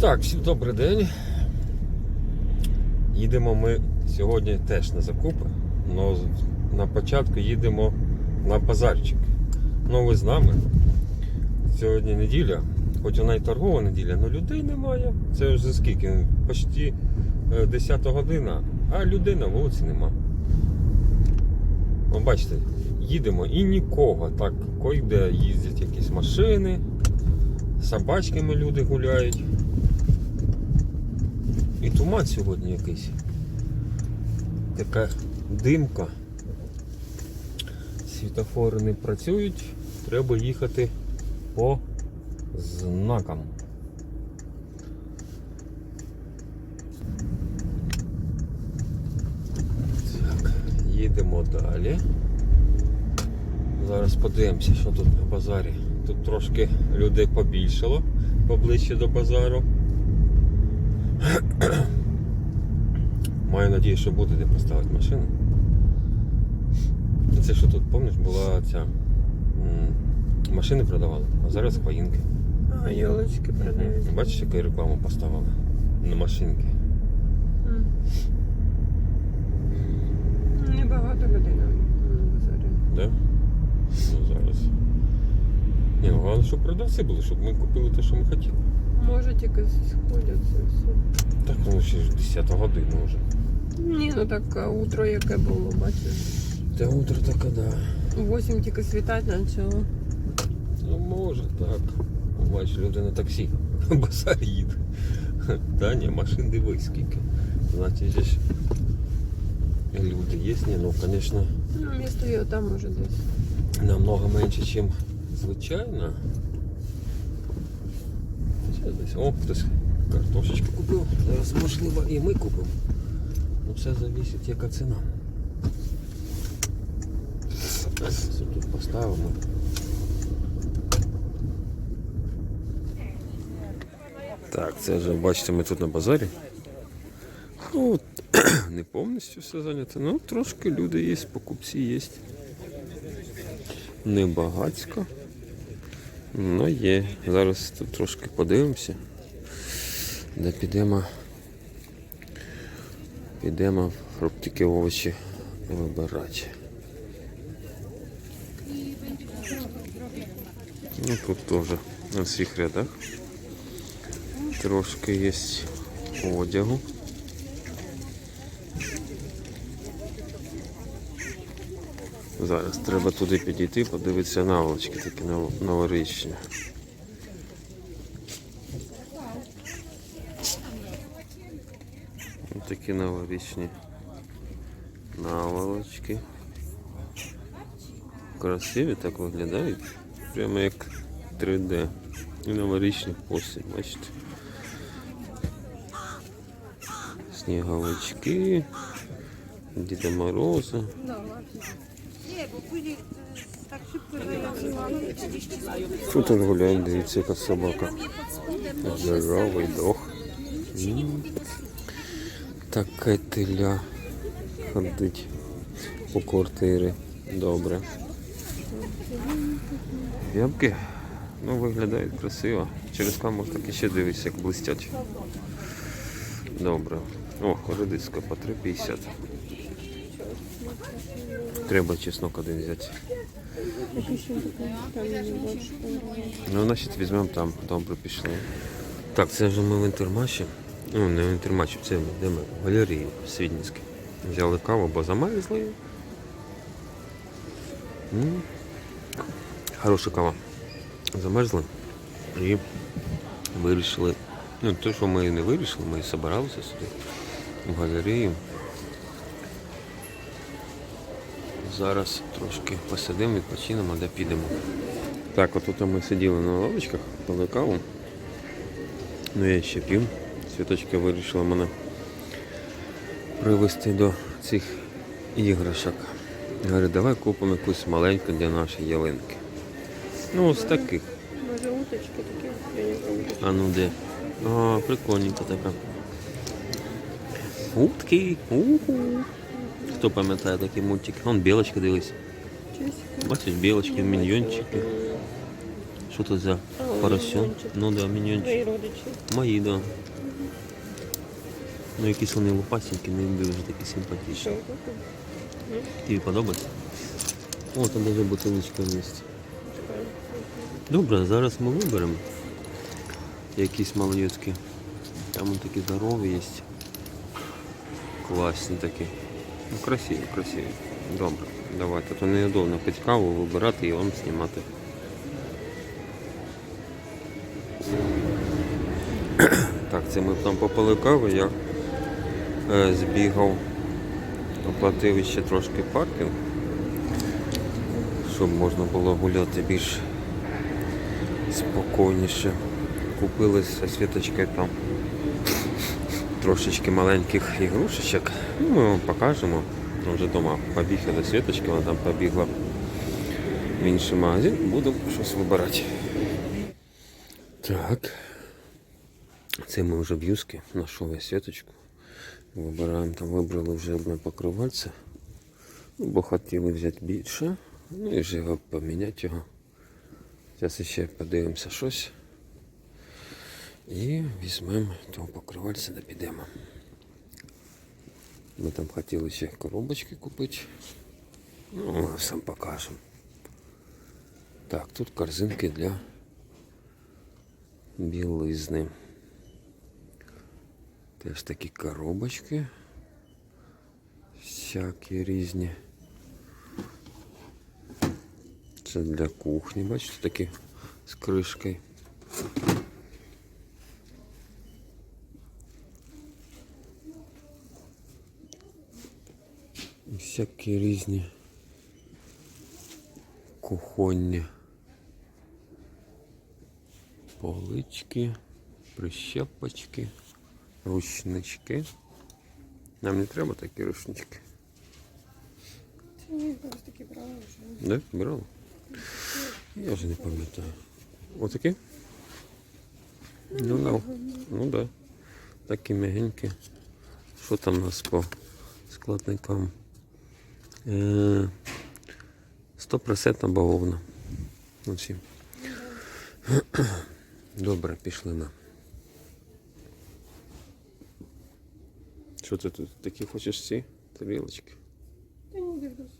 Так, всім добрий день. Їдемо ми сьогодні теж на закупи, але на початку їдемо на базарчик. Ну ви з нами. Сьогодні неділя, хоч вона і торгова неділя, але людей немає. Це вже скільки? Почти е, 10 година, а людей на вулиці нема. О, бачите, їдемо і нікого. Так, койде їздять якісь машини, собачками люди гуляють. І туман сьогодні якийсь. Така димка. Світофори не працюють, треба їхати по знакам. Так, їдемо далі. Зараз подивимося, що тут на базарі. Тут трошки людей побільшало поближче до базару. Маю надію, що буде де поставити машину. Це що тут, пам'ятаєш, була ця машини продавали, а зараз хвоїнки. А, елочки продають. Бачиш, яку рекламу поставили на машинки. Небагато людей на на базарі. Да? Ну зараз. Ні, ну головне, щоб продавці були, щоб ми купили те, що ми хотіли. Може тільки сходяться все. Так, ну ще ж 10 година вже. Ні, ну так а, утро яке було, бачиш. Та утро таке, да. 8 тільки світати почало. Ну може так. Бачиш, люди на таксі. Базар їде. Та ні, машин дивись скільки. Значить, же ж люди є, ні, ну, звісно, Ну, місто його там може десь. намного менше, ніж звичайно. Це десь. О, хтось картошечку купив. Зараз можливо і ми купимо. Ну все залежить, яка ціна. Так, все тут поставимо. Так, це вже бачите, ми тут на базарі. Ну, не повністю все зайнято. Ну, трошки люди є, покупці є. Не багацько. Ну є. Зараз тут трошки подивимося. Де підемо. Підемо фруктики овочі вибирати. Ну тут теж на всіх рядах. Трошки є одягу. Зараз треба туди підійти, подивитися наволочки такі новорічні. Ось такі новорічні наволочки. Красиві так виглядають. Прямо як 3D. І новорічні посіб, бачите. Сніговички, Діда Мороза. Тут тут гуляють, дивіться, яка собака. Здоровий дог. М. Таке теля ходить по квартирі. Добре. Ябки, ну, виглядають красиво. Через камеру так і ще дивись, як блистять. Добре. О, редиска по 3,50. Треба чеснок один взяти. Ну, значить, візьмемо там. Добре, пішли. Так, це вже ми в інтермаші. Ну, не в інтермаші, це ми, де ми? В галереї Свідницькій. Взяли каву, бо замерзли. Хороша кава. Замерзли. І вирішили. Ну, те, що ми не вирішили, ми збиралися сюди в галерею. Зараз трошки посидимо, відпочинемо, де підемо. Так, отут ми сиділи на лавочках, пили каву. Ну я ще пів. Світочка вирішила мене привезти до цих іграшок. Говорить, давай купимо якусь маленьку для нашої ялинки. Ну, ось таких. Може уточки такі? А ну де? А, прикольненька така. Утки. Уху. Хто пам'ятає такий мультик? Вон білочка дивись. Честь. Бачиш, білочки, міньйончики. Що тут за А, поросен? міньйончик. Ну да, міньйончик. Твої родичі. Мої, да. Ну якісь вони лопасенькі, не дуже такі симпатичні. Що тут? Тобі подобається? О, там навіть бутилочка є. Така. Добре, зараз ми виберемо якісь малолетські. Там вон такі здорові є. Класні такі. Ну, красиві, красиві. Добре, давайте. То неудобно пити каву, вибирати і вам знімати. Так, це ми там попили каву, я е, збігав, оплатив ще трошки паркінг, щоб можна було гуляти більш спокійніше. Купили з світочкою там трошечки маленьких ігрушечок. Ну, ми вам покажемо. Ми вже вдома побіг я до світочки, вона там побігла в інший магазин. Будемо щось вибирати. Так. Це ми вже в юскі, знайшов я світочку. Вибираємо, там вибрали вже одне покривальце. Ну, бо хотіли взяти більше. Ну і вже поміняти його. Зараз ще подивимося щось. І візьмемо того покривальця та підемо. Ми там хотіли ще коробочки купити. Ну, сам покажемо. Так, тут корзинки для білизни. Теж такі коробочки. Всякі різні. Це для кухні, бачите, такі з кришкою. Всякі різні кухонні полички, прищепочки, рушнички. Нам не треба такі рушнички. Ні, зараз такі брали вже. Да? Брала? Я вже не пам'ятаю. Отакі? Ну, да. ну да. Такі м'ягенькі. Що там у нас по складникам? Е, 100% бавовна. Оці. Добре, пішли на. Що ти тут такі хочеш ці тарілочки? Та ні, дивлюся.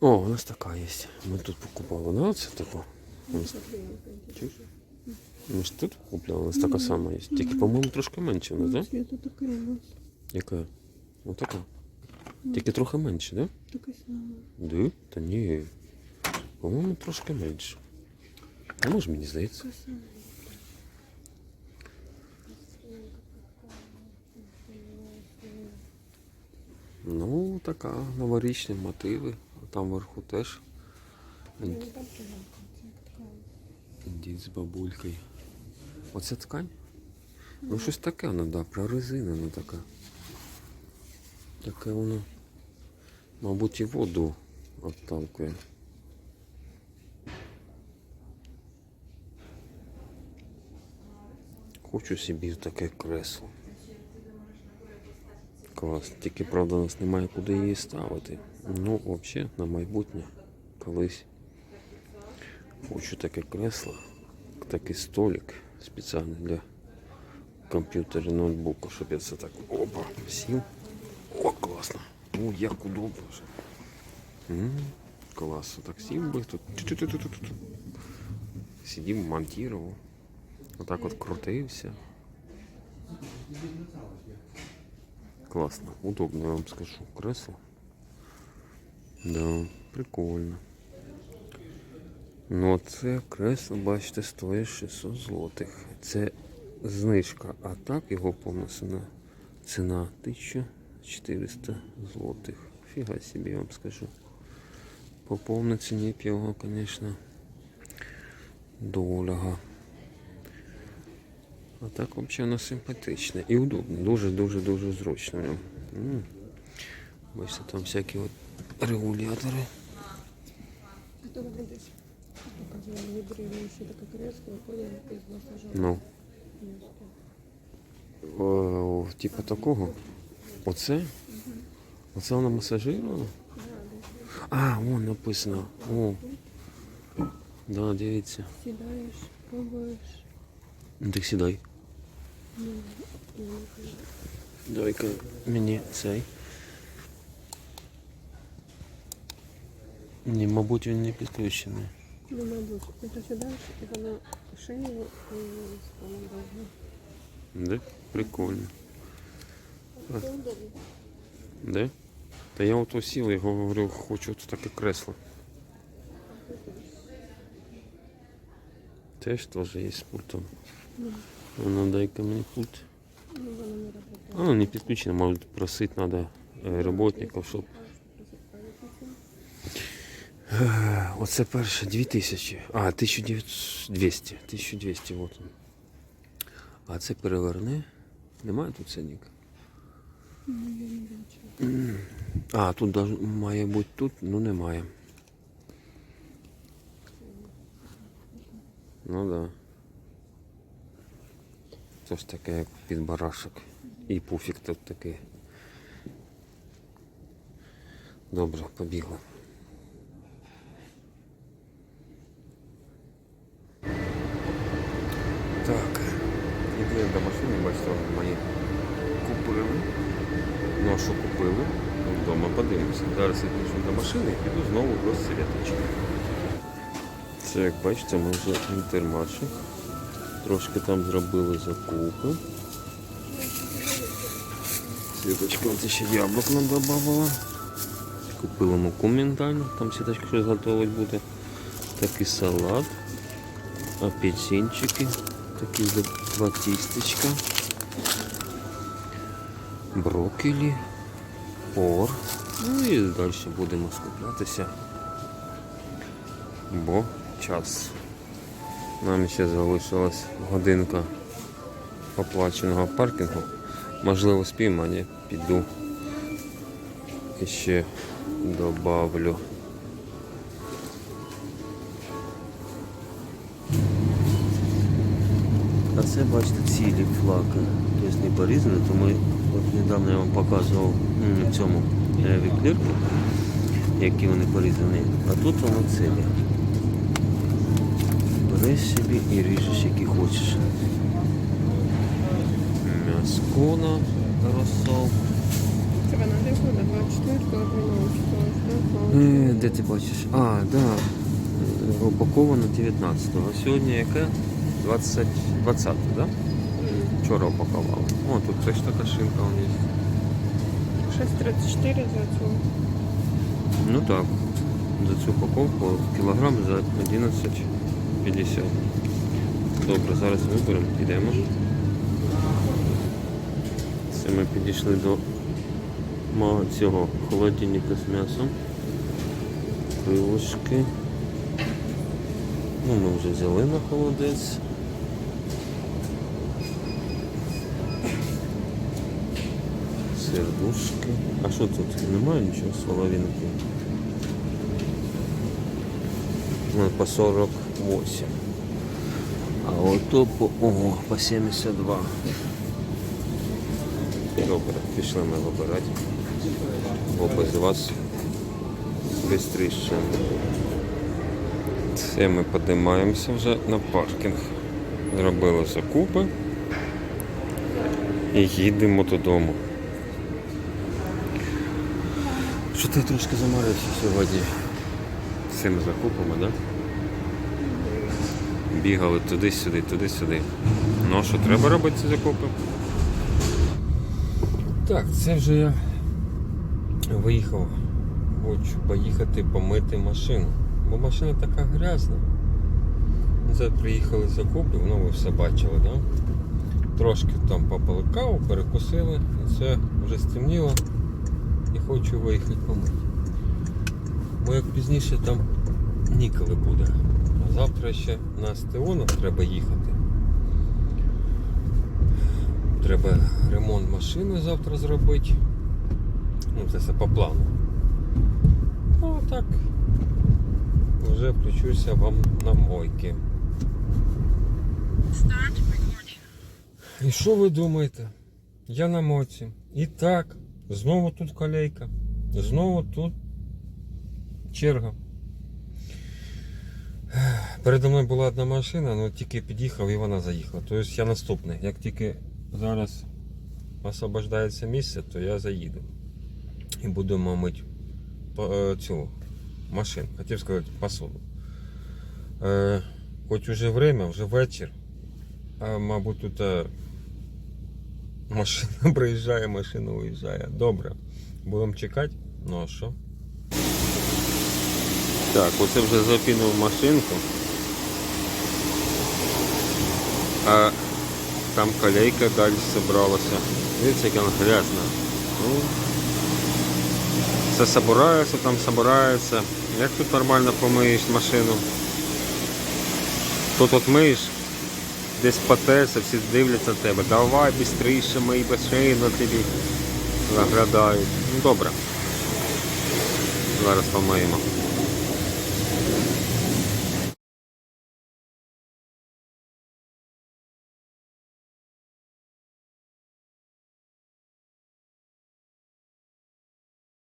О, у нас така є. Ми тут покупали. Ну, це таку. У нас Чуєш? Ми ж тут купляли, у нас така сама є. Тільки, по-моєму, трошки менше у нас, так? Да? Така у нас. Яка? Отака. Тільки трохи менше, так? Така сама. Да? Да? Та ні. По-моєму, трошки менше. А може мені здається. Ну, така, новорічні мотиви. А Там вверху теж. Ну. Дід з бабулькою. Оце ткань? Ну щось таке воно, да, прорезинена така. Таке воно. Мабуть, і воду отталкує. Хочу собі таке кресло. Клас. Тільки правда у нас немає куди її ставити. Ну, взагалі, на майбутнє колись. Хочу таке кресло, такий столик спеціальний для комп'ютера і ноутбуку, щоб я це так опа, сів. Класно. О, як удобно. Класно. Так сів би тут. Сидів, монтував. Отак от крутився. Класно, удобно, я вам скажу. Кресло. Да, прикольно. Ну, це кресло, бачите, стоїть 600 злотих. Це знижка, а так його повносена ціна 1400 злотих. Фіга собі, я вам скажу. По повній ціні б його, звісно, доляга. А так взагалі воно симпатичне і удобне. Дуже-дуже-дуже зручно. в ньому. Бачите, там всякі от регулятори. Ну. О, типу такого. Оце? Оце воно масажировано? А, вон написано. О, Да, дивіться. Сідаєш, пробуєш. Ну так сідай. Ну, я не кажу. Давай-ка мені цей. Ні, мабуть, він не підключений. Ну, мабуть, ти то сідаєш, і вона шию і спину довго. Де? Прикольно. Де? Та я ото сів, я говорю, хочу от таке кресло. Теж теж є з пультом. Ну, дай-ка мені пульт. А, ну не підключено, може просити треба роботників, щоб. Оце перше 2000. А, 1900, 1200, вот он. А це переверни. Немає тут ценника? Ну, я не бачу. А, тут має бути тут, ну немає. Ну да. Це ж таке як під барашок. І пуфік тут такий. Добре, побігли. Так. Іди до машини, бачите, мої купили. Ну а що купили? Ну, Вдома подивимося. Зараз я підійду до машини і піду знову до Святочки. Це як бачите, ми вже в інтермарші. Трошки там зробили закупи. Світочка от ще яблук нам додавала. Купили муку ментальну, там світочка щось готувати буде. Такий салат. Апельсинчики. Такі два тістечка. Брокколі, пор. Ну і далі будемо скуплятися. Бо час. Нам ще залишилась годинка оплаченого паркінгу. Можливо, ні, піду. І ще добавлю. А це, бачите, цілі флаки. Тобто не порізані, то ми от недавно я вам показував в цьому е, віклірку, які вони порізані. А тут воно цілі. Береш собі і ріжеш, які хочеш. М'яско на розсол. Це вона де буде? 24 13 Е, Де ти бачиш? А, да. Е, Упаковано 19-го. А сьогодні яке? 20, 20 да? Вчора упакували. О, тут теж така шинка у них. 6,34 за цю. Ну так. За цю упаковку кілограм за 11,50. Добре, зараз виберемо, підемо. Це ми підійшли до цього холодильника з м'ясом. Крилишки. Ну, ми вже взяли на холодець. Сердушки. А що тут? Немає нічого соловинки. Ну, по 48. А ото по, ого, по 72. Добре, пішли ми вибирати. Бо без вас швидше. Це ми підіймаємося вже на паркінг. Зробили закупи і їдемо додому. Що ти трошки замарився сьогодні? Цими закупами, так? Да? Бігали туди-сюди, туди-сюди. Ну а що, треба робити ці закупи? Так, це вже я виїхав. Хочу поїхати помити машину. Бо машина така грязна. Це приїхали закупи, ну ви все бачили, да? Трошки там попили каву, перекусили, і це вже стемніло хочу виїхати помити. Бо як пізніше там ніколи буде. А завтра ще на СТО треба їхати. Треба ремонт машини завтра зробити. Ну, це все по плану. Ну, так. Вже включуся вам на мойки. І що ви думаєте? Я на моці. І так, знову тут колейка. Знову тут черга. Передо мною була одна машина, але тільки під'їхав і вона заїхала. Тобто я наступний. Як тільки зараз освобождається місце, то я заїду. І будемо мити е, цю машину. Хотів сказати посуду. Е, хоч уже время, вже вечір. А мабуть, тут е, машина приїжджає, машина уїжджає. Добре. Будемо чекати. Ну а що? Так, оце вже запінув машинку. А там колейка далі зібралася. Дивіться, як вона грязна. Ну, все собирається, там собирається. Як тут нормально помиєш машину? Тут от миєш, десь потеться, всі дивляться тебе. Давай швидше мої машину тобі заглядають. Ну добре. Зараз помиємо.